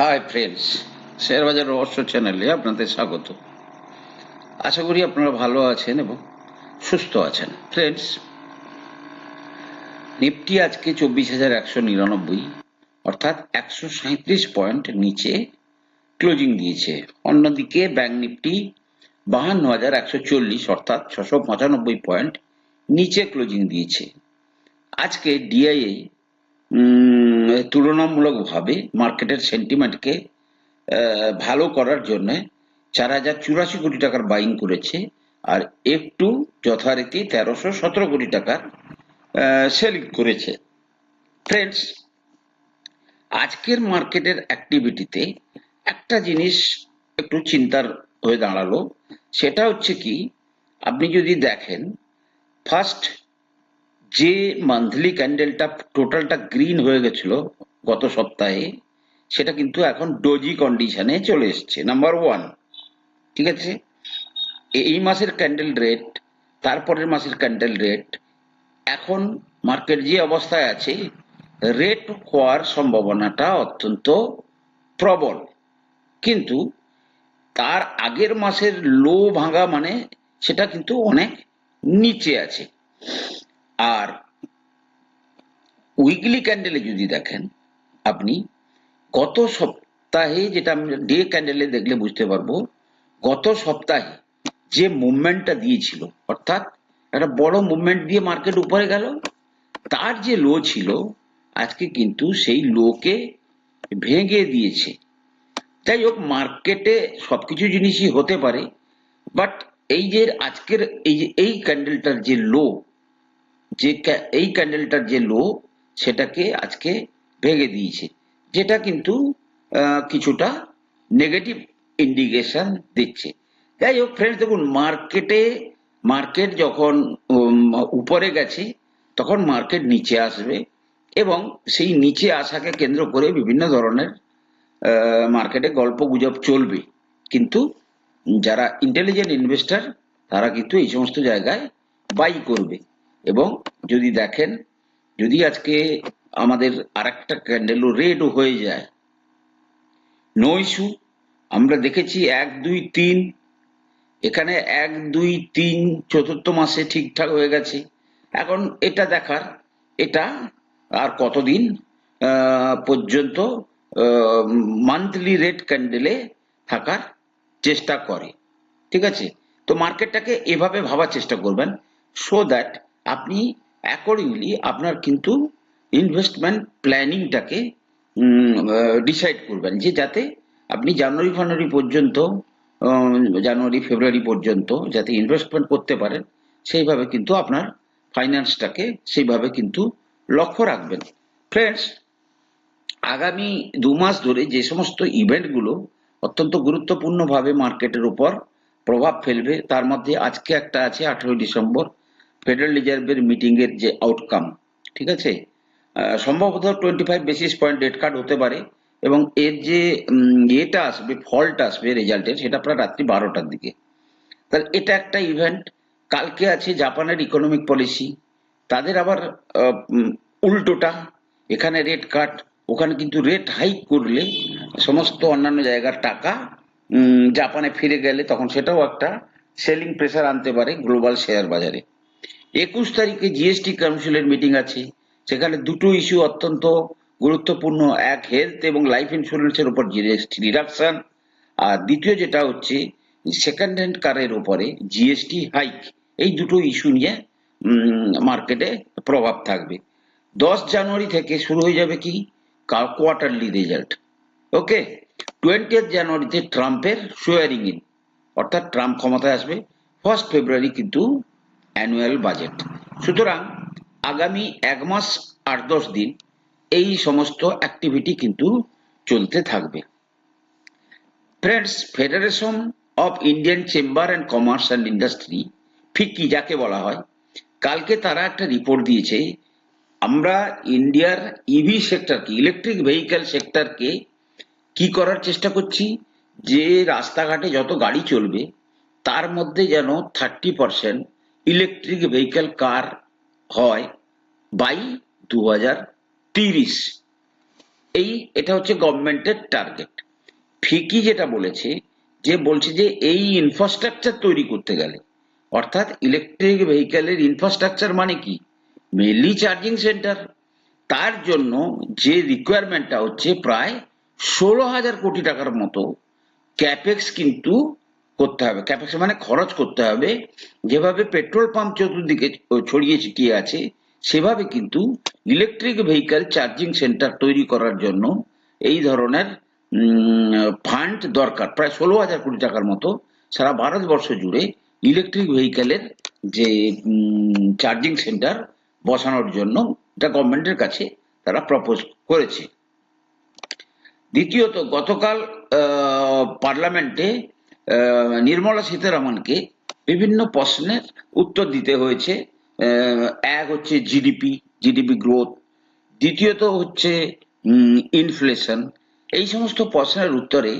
Hi friends শেয়ারবাজার রহস্য চ্যানেলে আপনাদের স্বাগত। আশা করি আপনারা ভালো আছেন এবং সুস্থ আছেন। ফ্রেন্ডস নিফটি আজকে চব্বিশ হাজার একশো নিরানব্বই, অর্থাৎ একশো সাঁত্রিশ পয়েন্ট নিচে ক্লোজিং দিয়েছে। অন্যদিকে ব্যাংক নিফটি বাহান্ন হাজার একশো চল্লিশ, অর্থাৎ ছশো পঁচানব্বই পয়েন্ট নিচে ক্লোজিং দিয়েছে। আজকে ডিআইএ তুলনামূলকভাবে মার্কেটের সেন্টিমেন্টকে ভালো করার জন্য চার হাজার চুরাশি কোটি টাকার বাইং করেছে, আর একটু যথারীতি তেরোশো সতেরো কোটি টাকার সেল করেছে। ফ্রেন্ডস আজকের মার্কেটের অ্যাক্টিভিটিতে একটা জিনিস একটু চিন্তার হয়ে দাঁড়াল, সেটা হচ্ছে কি, আপনি যদি দেখেন ফার্স্ট যে মান্থলি ক্যান্ডেলটা টোটালটা গ্রিন হয়ে গেছিল গত সপ্তাহে, সেটা কিন্তু এখন ডোজি কন্ডিশনে চলে এসছে। নাম্বার ওয়ান ঠিক আছে? এই মাসের ক্যান্ডেল রেট তারপরের মাসের ক্যান্ডেল রেট এখন মার্কেট যে অবস্থায় আছে রেট হওয়ার সম্ভাবনাটা অত্যন্ত প্রবল। কিন্তু তার আগের মাসের লো ভাঙা মানে সেটা কিন্তু অনেক নিচে আছে। আর উইকলি ক্যান্ডেলে যদি দেখেন, আপনি গত সপ্তাহে যেটা আমরা ডে ক্যান্ডেলে দেখলে বুঝতে পারব, গত সপ্তাহে যে মুভমেন্টটা দিয়েছিল, অর্থাৎ একটা বড় মুভমেন্ট দিয়ে মার্কেট উপরে গেল, তার যে লো ছিল, আজকে কিন্তু সেই লোকে ভেঙে দিয়েছে। যাই হোক মার্কেটে সবকিছু জিনিসই হতে পারে বাট এই যে আজকের, এই যে, এই ক্যান্ডেলটার যে লো যে এই ক্যান্ডেলটার যে লো সেটাকে আজকে ভেঙে দিয়েছে। যেটা কিন্তু কিছুটা নেগেটিভ ইন্ডিকেশন দিচ্ছে। যাই হোক ফ্রেন্ডস দেখুন মার্কেটে মার্কেট যখন উপরে গেছে, তখন মার্কেট নিচে আসবে এবং সেই নিচে আসাকে কেন্দ্র করে বিভিন্ন ধরনের মার্কেটে গল্প গুজব চলবে। কিন্তু যারা ইন্টেলিজেন্ট ইনভেস্টর তারা কিন্তু এই সমস্ত জায়গায় বাই করবে। এবং যদি দেখেন, যদি আজকে আমাদের আর আরেকটা ক্যান্ডেলও রেডও হয়ে যায় নো ইস্যু আমরা দেখেছি এক, দুই, তিন। এখানে এক, দুই, তিন, চতুর্থ মাসে ঠিকঠাক হয়ে গেছে। এখন এটা দেখার, এটা আর কতদিন পর্যন্ত মান্থলি রেড ক্যান্ডেলে থাকার চেষ্টা করে। ঠিক আছে? তো মার্কেটটাকে এভাবে ভাবার চেষ্টা করবেন সো দ্যাট আপনি অ্যাকর্ডিংলি আপনার কিন্তু ইনভেস্টমেন্ট প্ল্যানিংটাকে ডিসাইড করবেন যে যাতে আপনি জানুয়ারি ফানুয়ারি পর্যন্ত জানুয়ারি, ফেব্রুয়ারি পর্যন্ত যাতে ইনভেস্টমেন্ট করতে পারেন, সেইভাবে কিন্তু আপনার ফাইন্যান্সটাকে সেইভাবে কিন্তু লক্ষ্য রাখবেন। ফ্রেন্ডস আগামী দু মাস ধরে যে সমস্ত ইভেন্টগুলো অত্যন্ত গুরুত্বপূর্ণভাবে মার্কেটের উপর প্রভাব ফেলবে, তার মধ্যে আজকে একটা আছে, আঠেরোই ডিসেম্বর। ফেডারেল রিজার্ভের মিটিং এর যে আউটকাম ঠিক আছে? সম্ভবত twenty five basis point rate card হতে পারে এবং এর যে ইয়েটা আসবে, ফলটা আসবে রেজাল্টের সেটা প্রায় রাত্রি বারোটার দিকে। তাহলে এটা একটা ইভেন্ট কালকে আছে জাপানের ইকোনমিক পলিসি তাদের আবার উল্টোটা, এখানে রেট কাট ওখানে কিন্তু রেট হাইক করলে সমস্ত অন্যান্য জায়গার টাকা জাপানে ফিরে গেলে তখন সেটাও একটা সেলিং প্রেসার আনতে পারে গ্লোবাল শেয়ার বাজারে। একুশ তারিখে জিএসটি কাউন্সিলের মিটিং আছে। সেখানে দুটো ইস্যু অত্যন্ত গুরুত্বপূর্ণ, এক হেলথ এবং লাইফ ইন্স্যুরেন্সের উপর জিএসটি রিডাকশন আর দ্বিতীয় যেটা হচ্ছে সেকেন্ড হ্যান্ড কারের উপরে জিএসটি হাইক এই দুটো ইস্যু নিয়ে মার্কেটে প্রভাব থাকবে। দশ জানুয়ারি থেকে শুরু হয়ে যাবে কি? কোয়ার্টারলি রেজাল্ট ওকে টোয়েন্টি জানুয়ারিতে ট্রাম্পের সোয়ারিং ইন অর্থাৎ ট্রাম্প ক্ষমতায় আসবে। ফার্স্ট ফেব্রুয়ারি কিন্তু অ্যানুয়াল বাজেট সুতরাং আগামী এক মাস আট দশ দিন এই সমস্ত অ্যাক্টিভিটি কিন্তু চলতে থাকবে। Friends federation of Indian chamber and commerce and industry FICCI যাকে বলা হয়, কালকে তারা একটা রিপোর্ট দিয়েছে, আমরা ইন্ডিয়ার ইভি সেক্টরকে ইলেকট্রিক ভেহিক্যাল সেক্টরকে কি করার চেষ্টা করছি? যে রাস্তাঘাটে যত গাড়ি চলবে, তার মধ্যে যেন thirty percent electric vehicle car হয় বাই দু এই এটা হচ্ছে গভর্নমেন্টের টার্গেট ফিকি যেটা বলেছে, যে বলছে যে এই ইনফ্রাস্ট্রাকচার তৈরি করতে গেলে, অর্থাৎ ইলেকট্রিক ভেহিক্যালের ইনফ্রাস্ট্রাকচার মানে কি? মেনলি চার্জিং সেন্টার তার জন্য যে রিকোয়ারমেন্টটা হচ্ছে প্রায় ষোলো হাজার কোটি টাকার মতো ক্যাপেক্স কিন্তু করতে হবে। ক্যাপেক্স মানে খরচ করতে হবে। যেভাবে পেট্রোল পাম্প চতুর্দিকে ছড়িয়ে ছিটিয়ে আছে, সেভাবে কিন্তু ইলেকট্রিক ভেহিক্যাল চার্জিং সেন্টার তৈরি করার জন্য এই ধরনের ফান্ড দরকার। প্রায় ষোলো হাজার কোটি টাকার মতো সারা ভারতবর্ষ জুড়ে ইলেকট্রিক ভেহিক্যালের যে চার্জিং সেন্টার বসানোর জন্য এটা গভর্নমেন্টের কাছে তারা প্রপোজ করেছে। দ্বিতীয়ত, গতকাল পার্লামেন্টে নির্মলা সীতারামনকে বিভিন্ন প্রশ্নের উত্তর দিতে হয়েছে। এক হচ্ছে জিডিপি জিডিপি গ্রোথ দ্বিতীয়ত হচ্ছে ইনফ্লেশন এই সমস্ত প্রশ্নের উত্তরে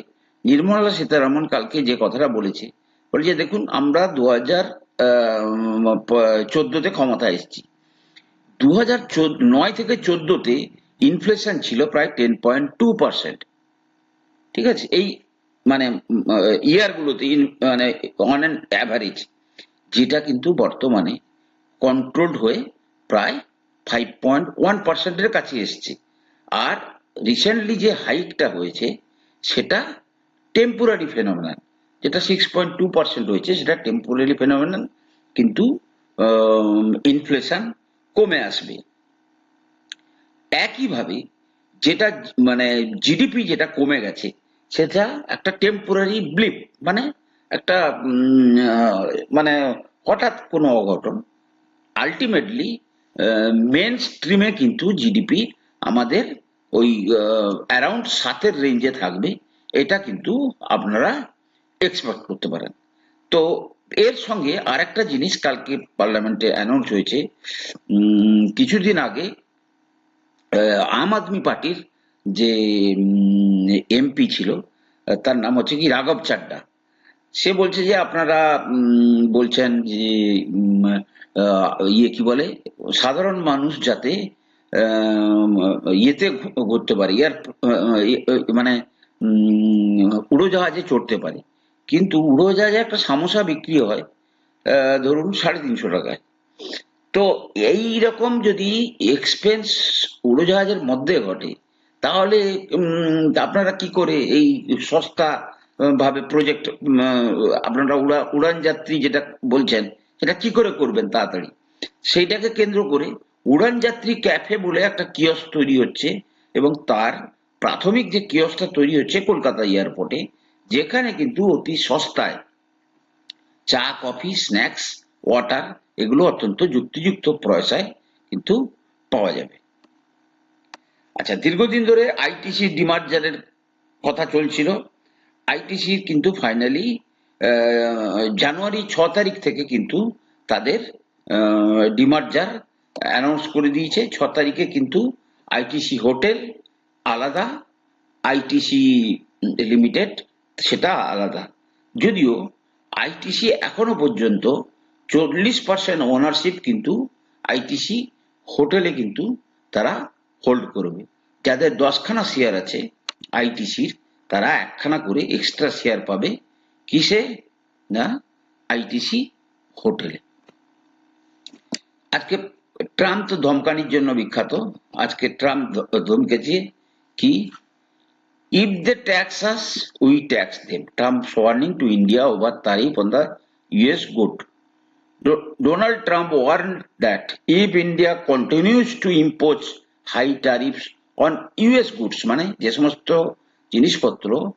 নির্মলা সীতারামন কালকে যে কথাটা বলেছে বলেছে, দেখুন, আমরা দু হাজার চোদ্দতে ক্ষমতা এসেছি। দু হাজার নয় থেকে চোদ্দতে ইনফ্লেশন ছিল প্রায় টেন পয়েন্ট টু পার্সেন্ট ঠিক আছে? এই মানে ইয়ার গুলোতে মানে অন অ্যান অ্যাভারেজ যেটা কিন্তু বর্তমানে কন্ট্রোলড হয়ে প্রায় ফাইভ পয়েন্ট ওয়ান পার্সেন্টের কাছে এসছে। আর রিসেন্টলি যে হাইকটা হয়েছে, সেটা টেম্পোরারি ফেনোমেনাল যেটা সিক্স পয়েন্ট টু পার্সেন্ট হয়েছে, সেটা টেম্পোরারি ফেনোমেনাল কিন্তু ইনফ্লেশন কমে আসবে। একইভাবে যেটা মানে জিডিপি যেটা কমে গেছে সেটা একটা টেম্পোরারি ব্লিপ মানে একটা মানে হঠাৎ কোনো অঘটন। আলটিমেটলি মেন স্ট্রিমে কিন্তু জিডিপি আমাদের ওই অ্যারাউন্ড সাতের রেঞ্জে থাকবে। এটা কিন্তু আপনারা এক্সপেক্ট করতে পারেন। তো এর সঙ্গে আরেকটা জিনিস কালকে পার্লামেন্টে অ্যানাউন্স হয়েছে। কিছুদিন আগে আম আদমি পার্টির যে এমপি ছিল তার নাম হচ্ছে কি রাঘব চাড্ডা। সে বলছে যে আপনারা বলছেন যে ইয়ে কি বলে সাধারণ মানুষ যাতে ইয়েতে ঘুরতে পারে ইয়ার ইয়ে, মানে উড়োজাহাজে চড়তে পারে। কিন্তু উড়োজাহাজে একটা সামোসা বিক্রি হয় ধরুন সাড়ে তিনশো টাকায়। তো এই রকম যদি এক্সপেন্স উড়োজাহাজের মধ্যে ঘটে তাহলে আপনারা কি করে এই সস্তা ভাবে প্রজেক্ট আপনারা উড়া, উড়ান যাত্রী যেটা বলছেন, সেটা কি করে করবেন তাড়াতাড়ি? সেইটাকে কেন্দ্র করে উড়ান যাত্রী ক্যাফে বলে একটা কিয়স তৈরি হচ্ছে এবং তার প্রাথমিক যে কিয়সটা তৈরি হচ্ছে কলকাতা এয়ারপোর্টে যেখানে কিন্তু অতি সস্তায় চা কফি স্ন্যাক্স ওয়াটার এগুলো অত্যন্ত যুক্তিযুক্ত পয়সায় কিন্তু পাওয়া যাবে। আচ্ছা দীর্ঘদিন ধরে আইটিসি ডিমার্জারের কথা চলছিল, আইটিসি কিন্তু ফাইনালি জানুয়ারি ছ তারিখ থেকে কিন্তু তাদের ডিমার্জার অ্যানাউন্স করে দিয়েছে। ছ তারিখে কিন্তু আইটিসি হোটেল আলাদা, আইটিসি লিমিটেড সেটা আলাদা। যদিও আইটিসি এখনও পর্যন্ত চল্লিশ পার্সেন্ট ওনারশিপ কিন্তু আইটিসি হোটেলে কিন্তু তারা হোল্ড করবে যাদের দশখানা শেয়ার আছে আইটিসির তারা একখানা করে এক্সট্রা শেয়ার পাবে। কিসে? না আইটিসি হোটেলে আজকে ট্রাম্প তো ধমকানির জন্য বিখ্যাত। আজকে ট্রাম্প ধমকেছে কি? If they tax us we tax them Trump warning to India over tariff on the US good Donald Trump warn that if India continues to impose impose high on US goods, মানে যে সমস্ত জিনিসপত্র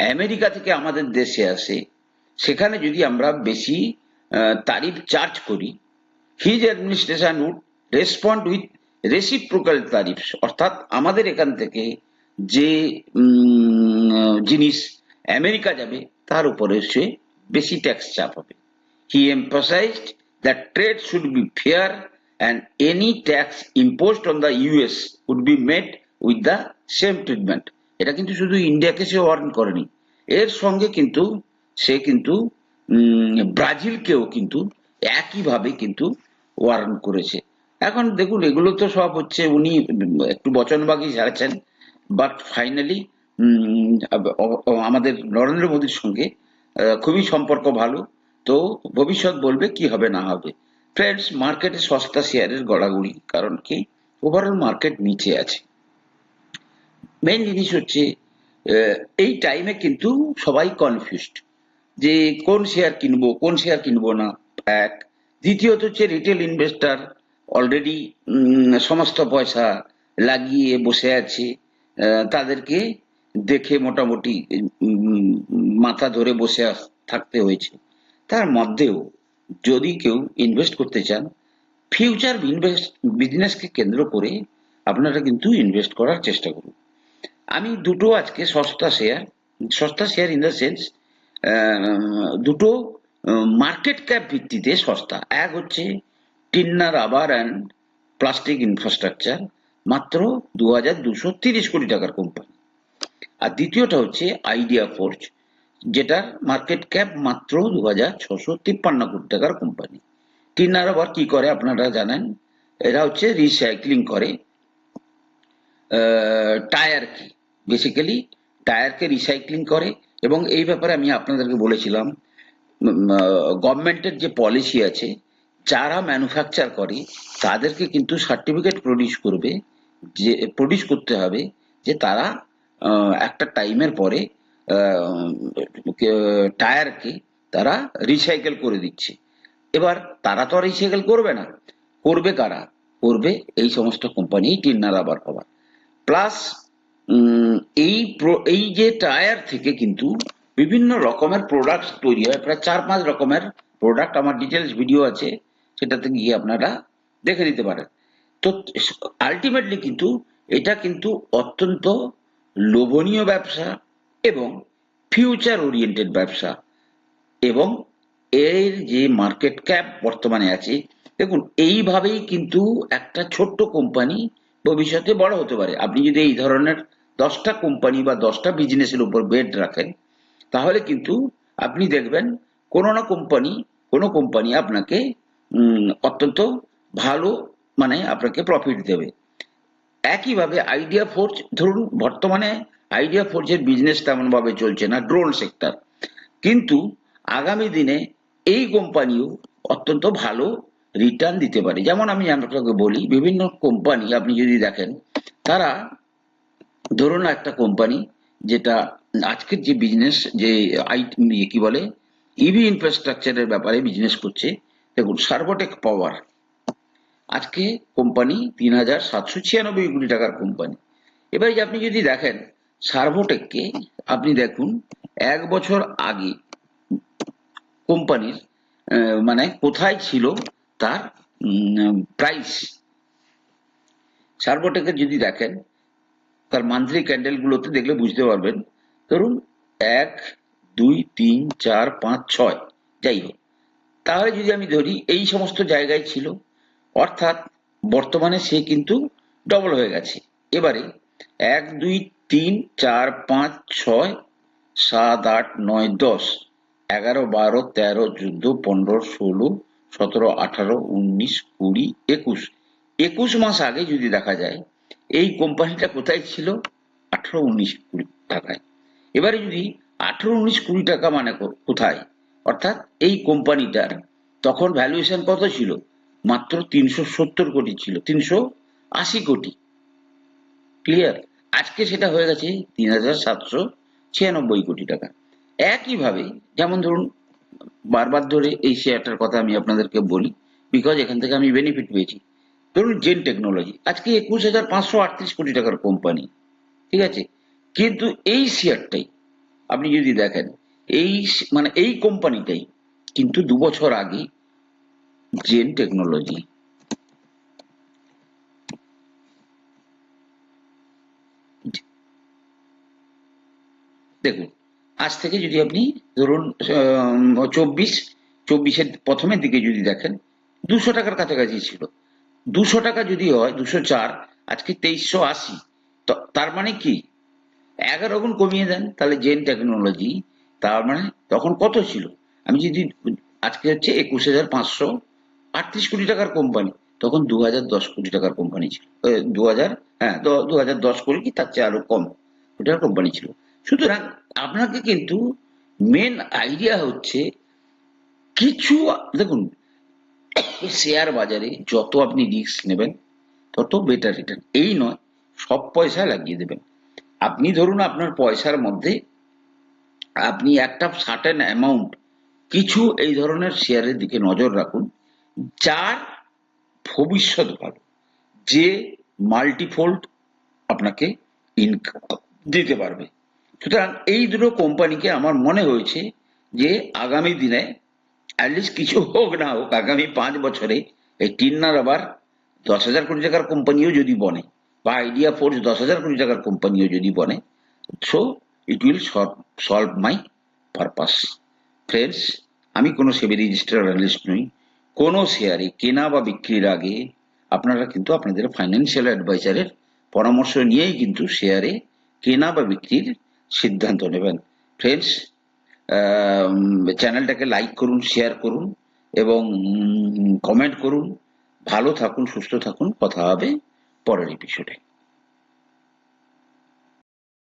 America থেকে আমাদের দেশে আসে সেখানে যদি আমরা বেশি তারিফ চার্জ করি his administration would respond with reciprocal tariffs অর্থাৎ আমাদের এখান থেকে যে জিনিস আমেরিকা যাবে তার উপরে সে বেশি ট্যাক্স চাপ হবে। He emphasized that trade should be fair and any tax imposed on the US would be met with the same treatment. এটা কিন্তু শুধু ইন্ডিয়াকে সে ওয়ার্ন করেনি। এর সঙ্গে কিন্তু সে কিন্তু ব্রাজিলকেও কিন্তু একইভাবে কিন্তু ওয়ার্ন করেছে। এখন দেখুন, এগুলো তো সব হচ্ছে উনি একটু বচনবাগি ছাড়ছেন বাট ফাইনালি আমাদের নরেন্দ্র মোদীর সঙ্গে খুবই সম্পর্ক ভালো, তো ভবিষ্যৎ বলবে কি হবে না হবে। ফ্রেন্ডস মার্কেটে সস্তা শেয়ারের গড়াগড়ি কারণ কি ওভারঅল মার্কেট নিচে আছে মেন জিনিস হচ্ছে এই টাইমে কিন্তু সবাই কনফিউজড যে কোন শেয়ার কিনবো কোন শেয়ার কিনবো না এক দ্বিতীয়ত হচ্ছে রিটেল ইনভেস্টার অলরেডি সমস্ত পয়সা লাগিয়ে বসে আছে তাদেরকে দেখে মোটামুটি মাথা ধরে বসে থাকতে হয়েছে তার মধ্যেও যদি কেউ ইনভেস্ট করতে চান ফিউচার ইনভেস্ট বিজনেসকে কেন্দ্র করে আপনারা কিন্তু ইনভেস্ট করার চেষ্টা করুন। আমি দুটো আজকে সস্তা শেয়ার সস্তা শেয়ার ইন দ্য সেন্স দুটো মার্কেট ক্যাপ ভিত্তিতে সস্তা। এক হচ্ছে Tinna rubber and plastic infrastructure মাত্র দু হাজার দুশো তিরিশ কোটি টাকার কোম্পানি আর দ্বিতীয়টা হচ্ছে আইডিয়া ফোর্জ যেটার মার্কেট ক্যাপ মাত্র দু হাজার ছশো তিপ্পান্ন কোটি টাকার কোম্পানি টিন্না আবার কি করে আপনারা জানেন? এরা হচ্ছে রিসাইক্লিং করে। টায়ারকে বেসিক্যালি টায়ারকে রিসাইক্লিং করে এবং এই ব্যাপারে আমি আপনাদেরকে বলেছিলাম গভর্নমেন্টের যে পলিসি আছে, যারা ম্যানুফ্যাকচার করে, তাদেরকে কিন্তু সার্টিফিকেট প্রডিউস করবে, যে প্রডিউস করতে হবে যে তারা একটা টাইমের পরে টায়ারকে তারা রিসাইকেল করে দিচ্ছে। এবার তারা তো আর রিসাইকেল করবে না। করবে কারা? করবে এই সমস্ত কোম্পানি টিন্না আবার পাবার প্লাস এই এই যে টায়ার থেকে কিন্তু বিভিন্ন রকমের প্রোডাক্ট তৈরি হয়। প্রায় চার পাঁচ রকমের প্রোডাক্ট আমার ডিটেলস ভিডিও আছে। সেটাতে গিয়ে আপনারা দেখে নিতে পারেন। তো আলটিমেটলি কিন্তু এটা কিন্তু অত্যন্ত লোভনীয় ব্যবসা। এবং ফিউচার ওরিয়েন্টেড ব্যবসা এবং এর যে মার্কেট ক্যাপ বর্তমানে আছে, দেখুন, এইভাবেই কিন্তু একটা ছোট্ট কোম্পানি ভবিষ্যতে বড় হতে পারে। আপনি যদি এই ধরনের দশটা কোম্পানি বা দশটা বিজনেসের উপর বেড রাখেন, তাহলে কিন্তু আপনি দেখবেন কোনো না কোম্পানি কোনো কোম্পানি আপনাকে অত্যন্ত ভালো মানে আপনাকে প্রফিট দেবে। একইভাবে আইডিয়া ফোর্স ধরুন, বর্তমানে আইডিয়া ফোর্সের বিজনেস তেমন ভাবে চলছে না ড্রোন সেক্টর কিন্তু আগামী দিনে এই কোম্পানিও অত্যন্ত ভালো রিটার্ন দিতে পারে। যেমন আমি আপনাকে বলি, বিভিন্ন কোম্পানি আপনি যদি দেখেন, তারা ধরুন একটা কোম্পানি যেটা আজকের যে বিজনেস যে আই কি বলে ইভি ইনফ্রাস্ট্রাকচারের ব্যাপারে বিজনেস করছে, দেখুন সার্ভোটেক পাওয়ার আজকে কোম্পানি তিন হাজার সাতশো ছিয়ানব্বই কোটি টাকার কোম্পানি এবারে আপনি যদি দেখেন সার্ভোটেককে আপনি দেখুন, এক বছর আগে কোম্পানির মানে কোথায় ছিল তার প্রাইস সার্ভোটেকের যদি দেখেন, তার মান্থলি ক্যান্ডেল গুলোতে দেখলে বুঝতে পারবেন। ধরুন, এক, দুই, তিন, চার, পাঁচ, ছয়, যাই হোক। তাহলে যদি আমি ধরি, এই সমস্ত জায়গায় ছিল, অর্থাৎ বর্তমানে সে কিন্তু ডবল হয়ে গেছে। এবারে এক, দুই তিন, চার, পাঁচ, ছয়, সাত, আট, নয়, দশ, এগারো, বারো, তেরো, চোদ্দ, পনেরো, ষোলো, সতেরো, আঠারো, উনিশ, কুড়ি, একুশ। একুশ মাস আগে যদি দেখা যায়, এই কোম্পানিটা কোথায় ছিল? আঠারো, উনিশ, কুড়ি টাকায়। এবারে যদি আঠারো, উনিশ, কুড়ি টাকা মানে কোথায়? অর্থাৎ এই কোম্পানিটার, তখন ভ্যালুয়েশন কত ছিল? মাত্র তিনশো সত্তর কোটি ছিল, তিনশো আশি কোটি। ক্লিয়ার আজকে সেটা হয়ে গেছে তিন হাজার সাতশো ছিয়ানব্বই কোটি টাকা। একইভাবে, যেমন ধরুন, বারবার ধরে এই শেয়ারটার কথা আমি আপনাদেরকে বলি বিকজ এখান থেকে আমি বেনিফিট পেয়েছি। ধরুন জেন টেকনোলজি আজকে একুশ হাজার পাঁচশো আটত্রিশ কোটি টাকার কোম্পানি ঠিক আছে? কিন্তু এই শেয়ারটাই, আপনি যদি দেখেন, এই মানে এই কোম্পানিটাই কিন্তু দু বছর আগে জেন টেকনোলজি দেখুন, আজ থেকে যদি আপনি ধরুন চব্বিশ, চব্বিশের প্রথমের দিকে যদি দেখেন, দুশো টাকার কাছাকাছি ছিল। দুশো টাকা যদি হয়, দুশো চার, আজকে তেইশশো আশি। তার মানে কি? এগারো গুণ কমিয়ে দেন, তাহলে জেন টেকনোলজি, তার মানে তখন কত ছিল? আমি যদি আজকে হচ্ছে একুশ হাজার পাঁচশো আটত্রিশ কোটি টাকার কোম্পানি, তখন দু হাজার দশ কোটি টাকার কোম্পানি ছিল। দু হাজার হ্যাঁ দু হাজার দশ কোটি কি? তার চেয়ে আরও কম। কোটি টাকার কোম্পানি ছিল। সুতরাং আপনাকে কিন্তু মেন আইডিয়া হচ্ছে কিছু, দেখুন শেয়ার বাজারে যত আপনি রিস্ক নেবেন, তত বেটার রিটার্ন এই নয়, সব পয়সা লাগিয়ে দেবেন। আপনি ধরুন আপনার পয়সার মধ্যে আপনি একটা সার্টেন অ্যামাউন্ট কিছু এই ধরনের শেয়ারের দিকে নজর রাখুন, যার ভবিষ্যৎ ভালো, যে মাল্টিফোল্ড আপনাকে ইনকাম দিতে পারবে। সুতরাং এই দুটো কোম্পানিকে আমার মনে হয়েছে যে আগামী দিনে অ্যাটলিস্ট কিছু হোক না হোক, আগামী পাঁচ বছরে এই টিন্নার আবার দশ হাজার কোটি টাকার কোম্পানিও যদি বনে, বা আইডিয়া ফোর্স দশ হাজার কোটি টাকার কোম্পানিও যদি বনে so it will solve my purpose friends আমি কোনো সেবি রেজিস্টার অ্যানালিস্ট নই, কোনো শেয়ারে কেনা বা বিক্রির আগে আপনারা কিন্তু আপনাদের ফাইন্যান্সিয়াল অ্যাডভাইজারের পরামর্শ নিয়েই কিন্তু শেয়ারে কেনা বা বিক্রির সিদ্ধান্ত নেবেন। ফ্রেন্ডস চ্যানেলটাকে লাইক করুন শেয়ার করুন এবং কমেন্ট করুন। ভালো থাকুন, সুস্থ থাকুন। কথা হবে পরের এপিসোডে